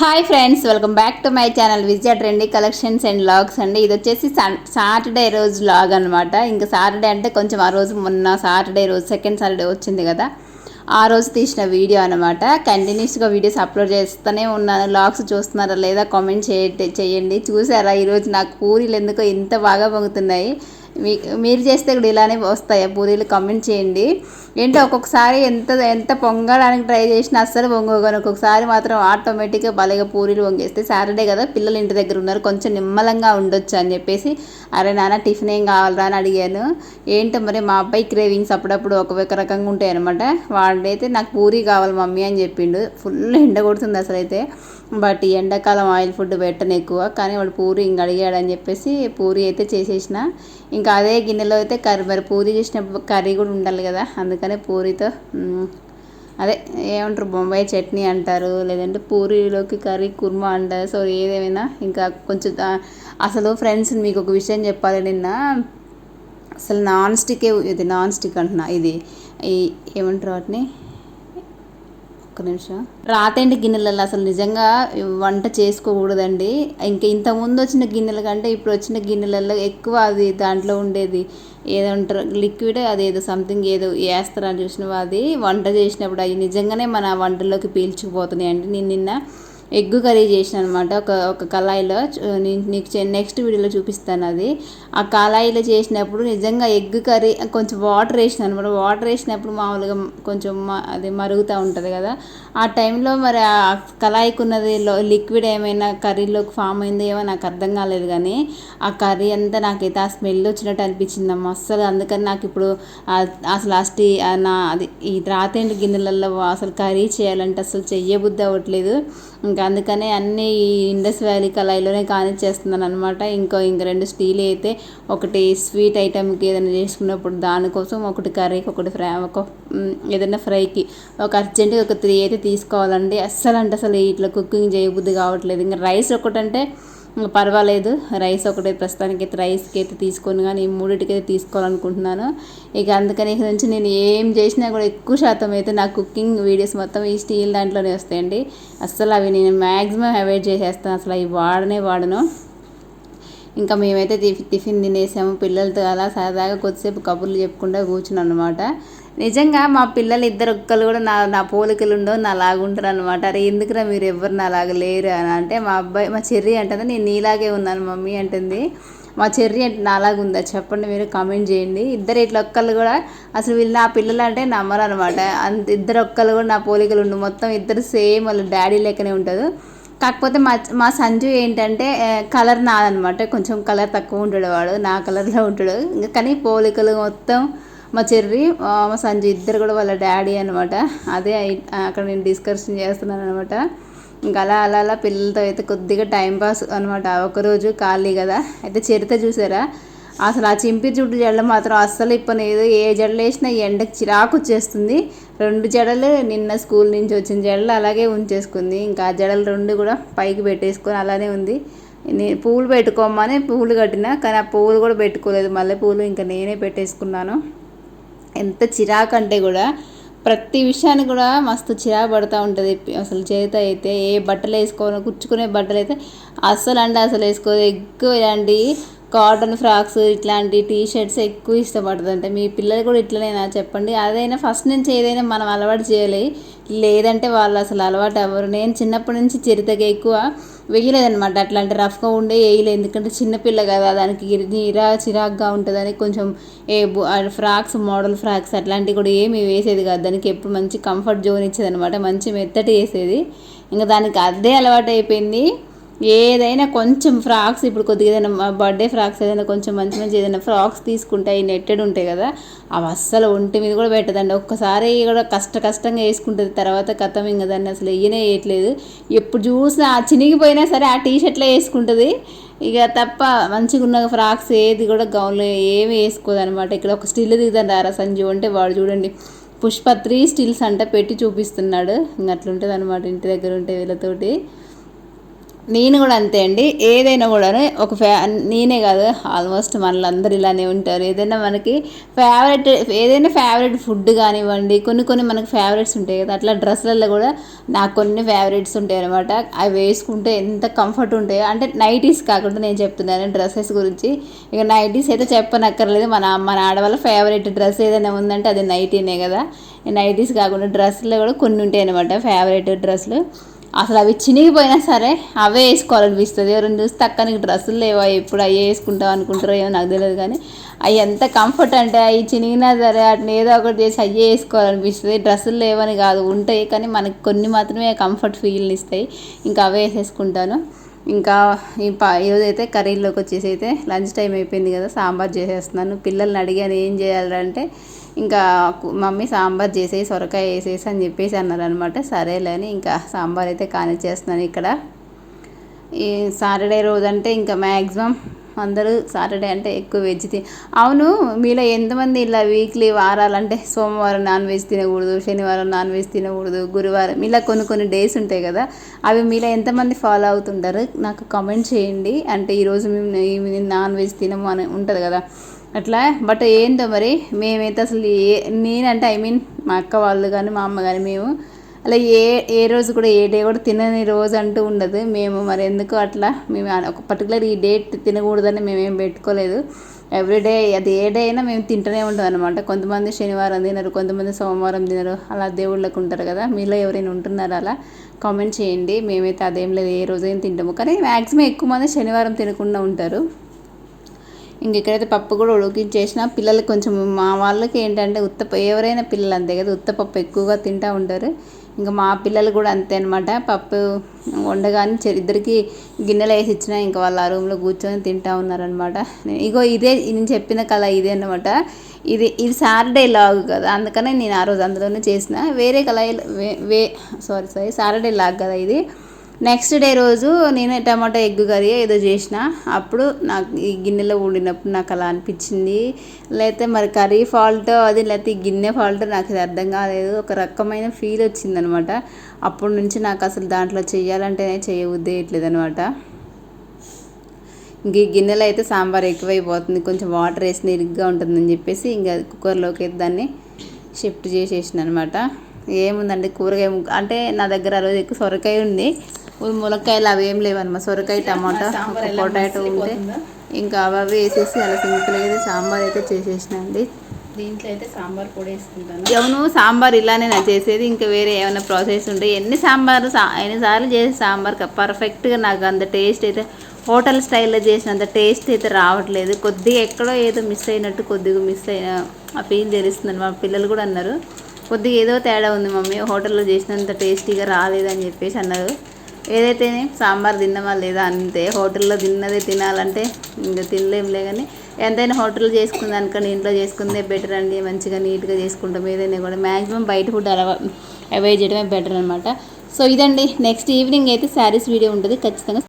Hi friends welcome back to my channel Vijaya trendy collections and vlogs అండి. ఇది వచ్చేసి Saturday రోజు log అనమాట ఇంకా సాటర్డే అంటే కొంచెం ఆ రోజు మొన్న సాటర్డే రోజు సెకండ్ సాటర్డే వచ్చింది కదా. ఆ రోజు తీసిన వీడియో అనమాట కంటిన్యూస్గా వీడియోస్ అప్లోడ్ చేస్తూనే ఉన్నాను. లాగ్స్ చూస్తున్నారా లేదా? కామెంట్ చేయండి. చూసారా? ఈరోజు నాకు పూరీలు ఎందుకో ఇంత బాగా పొంగుతున్నాయి. మీరు చేస్తే కూడా ఇలానే వస్తాయి. పూరీలు కమెంట్ చేయండి. ఏంటో ఒక్కొక్కసారి ఎంత ఎంత పొంగడానికి ట్రై చేసినా అస్సలు పొంగగాను ఒక్కొక్కసారి మాత్రం ఆటోమేటిక్గా భలేగా పూరీలు పొంగేస్తే సాటర్డే కదా పిల్లలు ఇంటి దగ్గర ఉన్నారు కొంచెం నిమ్మలంగా ఉండొచ్చు అని చెప్పేసి అరే నాన్న టిఫిన్ ఏం కావాలరా? అని అడిగాను. ఏంటో మరి మా అబ్బాయి క్రేవింగ్స్ అప్పుడప్పుడు ఒక రకంగా ఉంటాయి అనమాట వాడైతే నాకు పూరీ కావాలి మమ్మీ అని చెప్పిండు. ఫుల్ ఎండ కొడుతుంది అసలు అయితే బట్ ఈ ఎండాకాలం ఆయిల్ ఫుడ్ పెట్టను ఎక్కువ. కానీ వాడు పూరి ఇంక అడిగాడని చెప్పేసి పూరి అయితే చేసేసిన. ఇంకా అదే గిన్నెలో అయితే కర్రీ మరి పూరి చేసినప్పుడు కర్రీ కూడా ఉండాలి కదా అందుకనే పూరితో అదే ఏమంటారు బొంబాయి చట్నీ అంటారు లేదంటే పూరీలోకి కర్రీ కుర్మా అంటారు. సో ఏదేమైనా ఇంకా కొంచెం అసలు ఫ్రెండ్స్ మీకు ఒక విషయం చెప్పాలి నిన్న. అసలు నాన్ స్టిక్ ఇది నాన్ స్టిక్ అంటున్నా ఇది ఈ ఏమంటారు వాటిని? ఒక్క నిమిషం. రాతేంటి గిన్నెలలో అసలు నిజంగా వంట చేసుకోకూడదండి. ఇంకా ఇంతకుముందు వచ్చిన గిన్నెల కంటే ఇప్పుడు వచ్చిన గిన్నెలలో ఎక్కువ అది దాంట్లో ఉండేది. ఏదంటారు? లిక్విడ్ అదేదో సంథింగ్ ఏదో వేస్తారని చూసినవి అది వంట చేసినప్పుడు అవి నిజంగానే మన వంటల్లోకి పీల్చుకుపోతున్నాయి అండి నేను నిన్న ఎగ్ కర్రీ చేసిన అనమాట ఒక ఒక కళాయిలో. నీకు నెక్స్ట్ వీడియోలో చూపిస్తాను అది. ఆ కళాయిలో చేసినప్పుడు నిజంగా ఎగ్ కర్రీ కొంచెం వాటర్ వేసిన అనమాట వాటర్ వేసినప్పుడు మామూలుగా కొంచెం అది మరుగుతూ ఉంటుంది కదా. ఆ టైంలో మరి ఆ కళాయికి ఉన్నది లిక్విడ్ ఏమైనా కర్రీలోకి ఫామ్ అయిందో ఏమో నాకు అర్థం కాలేదు కానీ ఆ కర్రీ అంతా నాకైతే ఆ స్మెల్ వచ్చినట్టు అనిపించింది అమ్మ. అస్సలు అందుకని నాకు ఇప్పుడు అసలు అస్టి నా అది ఈ రాతేండి గిన్నెలలో అసలు కర్రీ చేయాలంటే అసలు చెయ్యబుద్ధి అవ్వట్లేదు. ఇంకా అందుకనే అన్నీ ఈ ఇండస్ వ్యాలీ కళాయిలోనే కానిచ్చేస్తున్నాను అనమాట ఇంకో ఇంక రెండు స్టీల్ అయితే ఒకటి స్వీట్ ఐటమ్కి ఏదైనా చేసుకున్నప్పుడు దానికోసం ఒకటి కర్రీకి ఒకటి ఫ్రై ఒక ఏదైనా ఫ్రైకి ఒక అర్జెంటుగా ఒక త్రీ అయితే తీసుకోవాలండి. అస్సలు అంటే అసలు ఇట్లా కుకింగ్ చేయబుద్ధి కావట్లేదు. ఇంకా రైస్ ఒకటంటే పర్వాలేదు. రైస్ ఒకటే ప్రస్తుతానికి అయితే రైస్కి అయితే తీసుకొని కానీ ఈ మూడింటికి అయితే తీసుకోవాలనుకుంటున్నాను. ఇక అందుకని నుంచి నేను ఏం చేసినా కూడా ఎక్కువ శాతం అయితే నా కుకింగ్ వీడియోస్ మొత్తం ఈ స్టీల్ దాంట్లోనే వస్తాయండి. అస్సలు అవి నేను మ్యాక్సిమం అవాయిడ్ చేసేస్తాను. అసలు అవి వాడనే వాడను. ఇంకా మేమైతే టిఫిన్ తినేసాము. పిల్లలతో అలా సరదాగా కొద్దిసేపు కబుర్లు చెప్పుకుంటూ కూర్చున్నాను అనమాట నిజంగా మా పిల్లలు ఇద్దరు ఒక్కరు కూడా నా నా పోలికలు ఉండవు నా లాగుంటారు అనమాట అరే ఎందుకురా మీరు ఎవరు నా లాగా లేరు అని అంటే మా అబ్బాయి మా చెర్రి అంటుంది నేను నీలాగే ఉన్నాను మమ్మీ అంటుంది. మా చెర్రి అంటే నాలాగా ఉందా చెప్పండి మీరు కామెంట్ చేయండి. ఇద్దరు ఇట్లా ఒక్కళ్ళు కూడా అసలు వీళ్ళు నా పిల్లలు అంటే నమ్మరు అనమాట అంత ఇద్దరు ఒక్కళ్ళు కూడా నా పోలికలు ఉండు మొత్తం ఇద్దరు సేమ్ వాళ్ళ డాడీ లెక్కనే ఉంటుంది. కాకపోతే మా మా సంజు ఏంటంటే కలర్ నాదనమాట కొంచెం కలర్ తక్కువ ఉంటాడు వాడు నా కలర్లో ఉంటాడు. కానీ పోలికలు మొత్తం మా చెర్రి మా సంజయ్ ఇద్దరు కూడా వాళ్ళ డాడీ అనమాట అదే అక్కడ నేను డిస్కషన్ చేస్తున్నాను అనమాట ఇంకా అలా అలా అలా పిల్లలతో అయితే కొద్దిగా టైంపాస్ అనమాట ఒకరోజు ఖాళీ కదా. అయితే చరిత చూసారా? అసలు ఆ చింపి చుట్టూ జడలు మాత్రం అస్సలు ఇప్పలేదు ఏ జడలు వేసినా ఎండకి చిరాకు వచ్చేస్తుంది. రెండు జడలు నిన్న స్కూల్ నుంచి వచ్చిన జడలు అలాగే ఉంచేసుకుంది. ఇంకా ఆ జడలు రెండు కూడా పైకి పెట్టేసుకొని అలానే ఉంది. నేను పూలు పెట్టుకోమని పూలు కట్టిన కానీ ఆ పూలు కూడా పెట్టుకోలేదు. మళ్ళీ పూలు ఇంకా నేనే పెట్టేసుకున్నాను. ఎంత చిరాకు అంటే కూడా ప్రతి విషయాన్ని కూడా మస్తు చిరాకు పడుతూ ఉంటుంది. అసలు చేత అయితే ఏ బట్టలు వేసుకోవాలో కుచ్చుకునే బట్టలు అయితే అస్సలు అంటే అసలు వేసుకోదు. ఎక్కువ ఇలాంటి కాటన్ ఫ్రాక్స్ ఇట్లాంటి టీ షర్ట్స్ ఎక్కువ ఇష్టపడుతుంది అంటే మీ పిల్లలు కూడా ఇట్లనేనా? చెప్పండి. అదైనా ఫస్ట్ నుంచి ఏదైనా మనం అలవాటు చేయాలి. లేదంటే వాళ్ళు అసలు అలవాటు అవ్వరు. నేను చిన్నప్పటి నుంచి చరితగా ఎక్కువ వేయలేదనమాట అట్లాంటి రఫ్గా ఉండే వేయలేదు ఎందుకంటే చిన్నపిల్ల కదా దానికి ఇరా చిరాగ్గా ఉంటుందని కొంచెం ఏ ఫ్రాక్స్ మోడల్ ఫ్రాక్స్ అట్లాంటివి కూడా ఏమి వేసేది కాదు. దానికి ఎప్పుడు మంచి కంఫర్ట్ జోన్ ఇచ్చేది అనమాట మంచి మెత్తటి వేసేది. ఇంకా దానికి అదే అలవాటు అయిపోయింది ఏదైనా కొంచెం ఫ్రాక్స్ ఇప్పుడు కొద్దిగా ఏదైనా బర్త్డే ఫ్రాక్స్ ఏదైనా కొంచెం మంచి మంచి ఏదైనా ఫ్రాక్స్ తీసుకుంటే అవి నెట్టెడ్ ఉంటాయి కదా అవి అస్సలు ఒంటి మీద కూడా పెట్టదండి. ఒక్కసారి కూడా కష్ట కష్టంగా వేసుకుంటుంది తర్వాత కథం ఇంకా దాన్ని అసలు వేయనే వేయట్లేదు. ఎప్పుడు చూసినా చినిగిపోయినా సరే ఆ టీ షర్ట్లో వేసుకుంటుంది. ఇక తప్ప మంచిగా ఉన్న ఫ్రాక్స్ ఏది కూడా గౌన్లో ఏమి వేసుకోదనమాట ఇక్కడ ఒక స్టిల్ దిగుతాను రారా సంజు అంటే వాడు చూడండి పుష్ప త్రీ స్టిల్స్ అంట పెట్టి చూపిస్తున్నాడు. ఇంక అట్లుంటుంది అనమాట ఇంటి దగ్గర ఉంటే వీళ్ళతోటి. నేను కూడా అంతే అండి. ఏదైనా కూడా ఒక ఫ్యా నేనే కాదు ఆల్మోస్ట్ మనలందరూ ఇలానే ఉంటారు. ఏదైనా మనకి ఫేవరెట్ ఏదైనా ఫేవరెట్ ఫుడ్ కానివ్వండి కొన్ని కొన్ని మనకి ఫేవరెట్స్ ఉంటాయి కదా. అట్లా డ్రెస్లలో కూడా నాకు కొన్ని ఫేవరెట్స్ ఉంటాయి అనమాట అవి వేసుకుంటే ఎంత కంఫర్ట్ ఉంటాయో అంటే నైటీస్ కాకుండా నేను చెప్తున్నాను డ్రెస్సెస్ గురించి. ఇక నైటీస్ అయితే చెప్పనక్కర్లేదు. మన మన ఆడవాళ్ళ ఫేవరెట్ డ్రెస్ ఏదైనా ఉందంటే అది నైటీనే కదా. నైటీస్ కాకుండా డ్రెస్సులు కూడా కొన్ని ఉంటాయి అనమాట ఫేవరెట్ డ్రెస్సులు. అసలు అవి చినిగిపోయినా సరే అవే వేసుకోవాలనిపిస్తుంది. ఎవరైనా చూస్తే అక్క నీకు డ్రెస్సులు లేవా? ఎప్పుడు అవి వేసుకుంటావు అనుకుంటారో ఏమో నాకు తెలియదు కానీ అవి ఎంత కంఫర్ట్ అంటే అవి చినిగినా సరే అటు ఏదో ఒకటి చేసి అయ్యే వేసుకోవాలనిపిస్తుంది. డ్రెస్సులు లేవని కాదు ఉంటాయి కానీ మనకి కొన్ని మాత్రమే కంఫర్ట్ ఫీల్ని ఇస్తాయి. ఇంకా అవే వేసేసుకుంటాను. ఇంకా ఈ పా ఈరోజైతే కర్రీలోకి వచ్చేసి అయితే లంచ్ టైం అయిపోయింది కదా సాంబార్ చేసేస్తున్నాను. పిల్లల్ని అడిగాను ఏం చేయాలంటే ఇంకా మమ్మీ సాంబార్ చేసేసి సొరకాయ వేసేసి అని చెప్పేసి అన్నారనమాట సరేలే అని ఇంకా సాంబార్ అయితే కానిచ్చేస్తున్నాను ఇక్కడ. ఈ సాటర్డే రోజు అంటే ఇంకా మ్యాక్సిమం అందరూ సాటర్డే అంటే ఎక్కువ వెజ్ తి అవును మీలో ఎంతమంది ఇలా వీక్లీ వారాలంటే సోమవారం నాన్ వెజ్ తినకూడదు శనివారం నాన్ వెజ్ తినకూడదు గురువారం ఇలా కొన్ని కొన్ని డేస్ ఉంటాయి కదా అవి మీలో ఎంతమంది ఫాలో అవుతుంటారు? నాకు కామెంట్ చేయండి. అంటే ఈరోజు మేము నాన్ వెజ్ తినము అని ఉంటుంది కదా అట్లా. బట్ ఏంటో మరి మేమైతే అసలు ఏ నేనంటే ఐ మీన్ మా అక్క వాళ్ళు కానీ మా అమ్మ కానీ మేము అలా ఏ ఏ రోజు కూడా ఏ డే కూడా తినని రోజు అంటూ ఉండదు. మేము మరి ఎందుకు అట్లా? మేము ఒక పర్టికులర్ ఈ డేట్ తినకూడదని మేమేం పెట్టుకోలేదు. ఎవ్రీడే అది ఏ డే అయినా మేము తింటూనే ఉంటాం అనమాట కొంతమంది శనివారం తినరు కొంతమంది సోమవారం తినరు. అలా దేవుళ్ళకు ఉంటారు కదా. మీలో ఎవరైనా ఉంటున్నారా అలా? కామెంట్ చేయండి. మేమైతే అదేం లేదు ఏ రోజైనా తింటాము. కానీ మ్యాక్సిమం ఎక్కువ మంది శనివారం తినకుండా ఉంటారు. ఇంక ఇక్కడైతే పప్పు కూడా ఉడికించేసిన పిల్లలు కొంచెం మా వాళ్ళకి ఏంటంటే ఉత్త ఎవరైనా పిల్లలు అంతే కదా ఉత్తపప్పు ఎక్కువగా తింటూ ఉంటారు. ఇంకా మా పిల్లలు కూడా అంతే అనమాట పప్పు వండగానే ఇద్దరికి గిన్నెలు వేసి ఇచ్చిన ఇంకా వాళ్ళు ఆ రూమ్లో కూర్చొని తింటా ఉన్నారనమాట ఇగో ఇదే నేను చెప్పిన కళ ఇదే అనమాట ఇది ఇది సాటర్డే లాగ్ కదా అందుకనే నేను ఆ రోజు అందులోనే చేసిన. వేరే కళ వే సారీ సారీ సాటర్డే లాగ్ కదా ఇది. నెక్స్ట్ డే రోజు నేను టమాటో ఎగ్ కర్రీ ఏదో చేసిన. అప్పుడు నాకు ఈ గిన్నెలో వండినప్పుడు నాకు అలా అనిపించింది. లేకపోతే మరి కర్రీ ఫాల్ట్ అది లేకపోతే ఈ గిన్నె ఫాల్ట్ నాకు ఇది అర్థం కాలేదు. ఒక రకమైన ఫీల్ వచ్చిందనమాట. అప్పటి నుంచి నాకు అసలు దాంట్లో చేయాలంటేనే చేయబుద్దేయట్లేదు అనమాట ఇంక ఈ గిన్నెలో అయితే సాంబార్ ఎక్కువైపోతుంది. కొంచెం వాటర్ వేసి ఇరుగ్గా ఉంటుందని చెప్పేసి ఇంకా కుక్కర్లోకి అయితే దాన్ని షిఫ్ట్ చేసేసిన అనమాట ఏముందండి? కూరగాయ అంటే నా దగ్గర ఆ రోజు ఎక్కువ సొరకాయ ఉంది. ములక్కాయలు అవి ఏం లేవన్నమా సొరకాయ టమాటా పొటాటో ఉంటే ఇంకా అవి అవి వేసేసి అలా సింపుల్గా అయితే సాంబార్ అయితే చేసేసిన అండి దీంట్లో అయితే సాంబార్ పొడి వేసుకుంటాను? అవును సాంబార్ ఇలానే నా చేసేది. ఇంకా వేరే ఏమైనా ప్రాసెస్ ఉంటే ఎన్ని సాంబార్ ఎన్నిసార్లు చేసి సాంబార్ పర్ఫెక్ట్గా నాకు అంత టేస్ట్ అయితే హోటల్ స్టైల్లో చేసినంత టేస్ట్ అయితే రావట్లేదు. కొద్దిగా ఎక్కడో ఏదో మిస్ అయినట్టు కొద్దిగా మిస్ అయిన ఆ ఫీల్ తెలుస్తుంది మా పిల్లలు కూడా అన్నారు. కొద్దిగా ఏదో తేడా ఉంది మమ్మీ హోటల్లో చేసినంత టేస్టీగా రాలేదని చెప్పేసి అన్నారు. ఏదైతే సాంబార్ తిన్నామా లేదా అంతే హోటల్లో తిన్నదే తినాలంటే ఇంకా తినలేంలే కానీ ఎంతైనా హోటల్ చేసుకున్న దానికన్నా ఇంట్లో చేసుకుందే బెటర్ అండి మంచిగా నీట్గా చేసుకుంటాం ఏదైనా కూడా. మ్యాక్సిమం బయట ఫుడ్ అలా అవాయిడ్ చేయడమే బెటర్ అనమాట సో ఇదండి నెక్స్ట్ ఈవినింగ్ అయితే శారీస్ వీడియో ఉంటుంది ఖచ్చితంగా